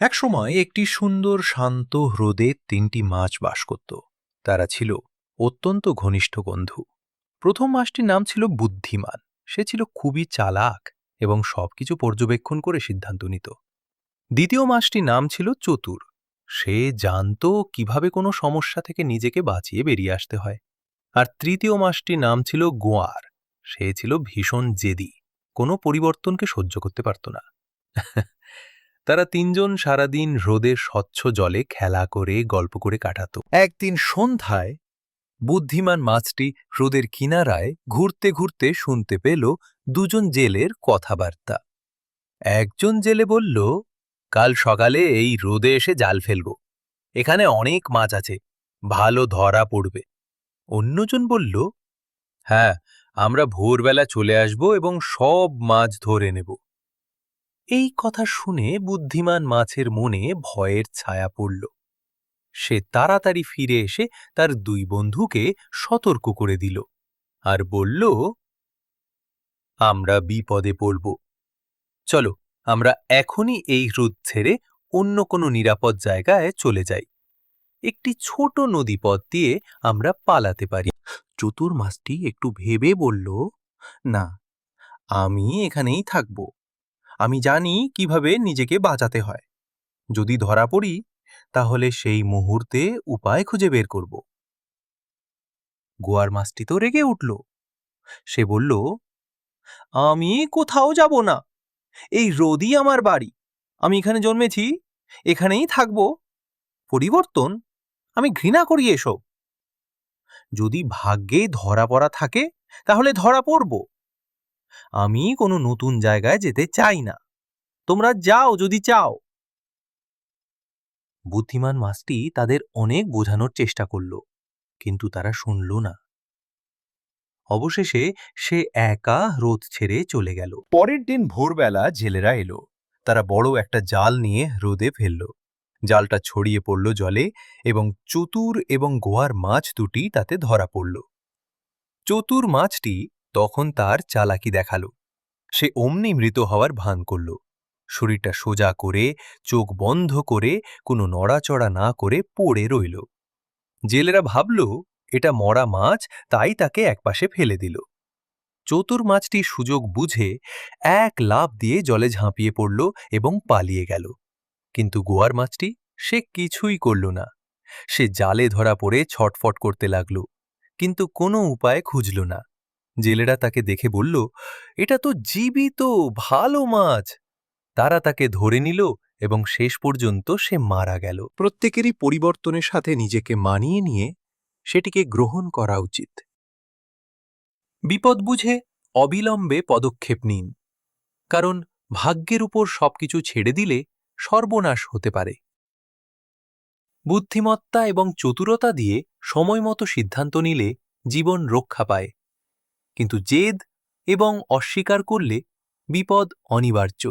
একসময় একটি সুন্দর শান্ত হ্রদে তিনটি মাছ বাস করত। তারা ছিল অত্যন্ত ঘনিষ্ঠ বন্ধু। প্রথম মাছটির নাম ছিল বুদ্ধিমান। সে ছিল খুবই চালাক এবং সবকিছু পর্যবেক্ষণ করে সিদ্ধান্ত নিত। দ্বিতীয় মাছটির নাম ছিল চতুর। সে জানত কীভাবে কোনো সমস্যা থেকে নিজেকে বাঁচিয়ে বেরিয়ে আসতে হয়। আর তৃতীয় মাছটির নাম ছিল গোয়ার। সে ছিল ভীষণ জেদি। কোনো পরিবর্তনকে সহ্য করতে পারত না। তারা তিনজন সারাদিন হ্রদের স্বচ্ছ জলে খেলা করে, গল্প করে কাটাত। একদিন সন্ধ্যায় বুদ্ধিমান মাছটি হ্রদের কিনারায় ঘুরতে ঘুরতে শুনতে পেল দুজন জেলের কথাবার্তা। একজন জেলে বলল, কাল সকালে এই রোদে এসে জাল ফেলব। এখানে অনেক মাছ আছে, ভালো ধরা পড়বে। অন্যজন বলল হ্যাঁ আমরা ভোরবেলা চলে আসব এবং সব মাছ ধরে নেব। এই কথা শুনে বুদ্ধিমান মাছের মনে ভয়ের ছায়া পড়ল। সে তাড়াতাড়ি ফিরে এসে তার দুই বন্ধুকে সতর্ক করে দিল আর বলল, আমরা বিপদে পড়ব। চলো, আমরা এখনই এই হ্রদ ছেড়ে অন্য কোনো নিরাপদ জায়গায় চলে যাই। একটি ছোট নদীপথ দিয়ে আমরা পালাতে পারি চতুর মাছটি একটু ভেবে বলল, না, আমি এখানেই থাকব। আমি জানি কীভাবে নিজেকে বাঁচাতে হয়। যদি ধরা পড়ি, তাহলে সেই মুহূর্তে উপায় খুঁজে বের করব। গোয়ার মাছটি তো রেগে উঠল। সে বলল, আমি কোথাও যাব না। এই রোদই আমার বাড়ি। আমি এখানে জন্মেছি, এখানেই থাকব। পরিবর্তন, আমি ঘৃণা করি এসব। যদি ভাগ্যে ধরা পড়া থাকে, তাহলে ধরা পড়ব। আমি কোনো নতুন জায়গায় যেতে চাই না। তোমরা যাও যদি চাও। বুদ্ধিমান মাছটি তাদের অনেক বোঝানোর চেষ্টা করল, কিন্তু তারা শুনল না। অবশেষে সে একা হ্রদ ছেড়ে চলে গেল। পরের দিন ভোরবেলা জেলেরা এলো। তারা বড় একটা জাল নিয়ে হ্রদে ফেলল। জালটা ছড়িয়ে পড়ল জলে এবং চতুর এবং গোয়ার মাছ দুটি তাতে ধরা পড়ল। চতুর মাছটি তখন তার চালাকি দেখাল। সে অমনি মৃত হওয়ার ভান করল। শরীরটা সোজা করে, চোখ বন্ধ করে, কোনো নড়াচড়া না করে পড়ে রইল। জেলেরা ভাবল, এটা মরা মাছ, তাই তাকে একপাশে ফেলে দিল। চতুর মাছটি সুযোগ বুঝে এক লাফ দিয়ে জলে ঝাঁপিয়ে পড়ল এবং পালিয়ে গেল। কিন্তু গোয়ার মাছটি সে কিছুই করল না। সে জালে ধরা পড়ে ছটফট করতে লাগল। কিন্তু কোনো উপায় খুঁজল না। জেলেরা তাকে দেখে বলল, এটা তো জীবিত, ভালো মাছ। তারা তাকে ধরে নিল এবং শেষ পর্যন্ত সে মারা গেল। প্রত্যেকেরই পরিবর্তনের সাথে নিজেকে মানিয়ে নিয়ে সেটিকে গ্রহণ করা উচিত। বিপদ বুঝে অবিলম্বে পদক্ষেপ নিন, কারণ ভাগ্যের উপর সবকিছু ছেড়ে দিলে সর্বনাশ হতে পারে। বুদ্ধিমত্তা এবং চতুরতা দিয়ে সময়মতো সিদ্ধান্ত নিলে জীবন রক্ষা পায়। কিন্তু জেদ এবং অস্বীকার করলে বিপদ অনিবার্য।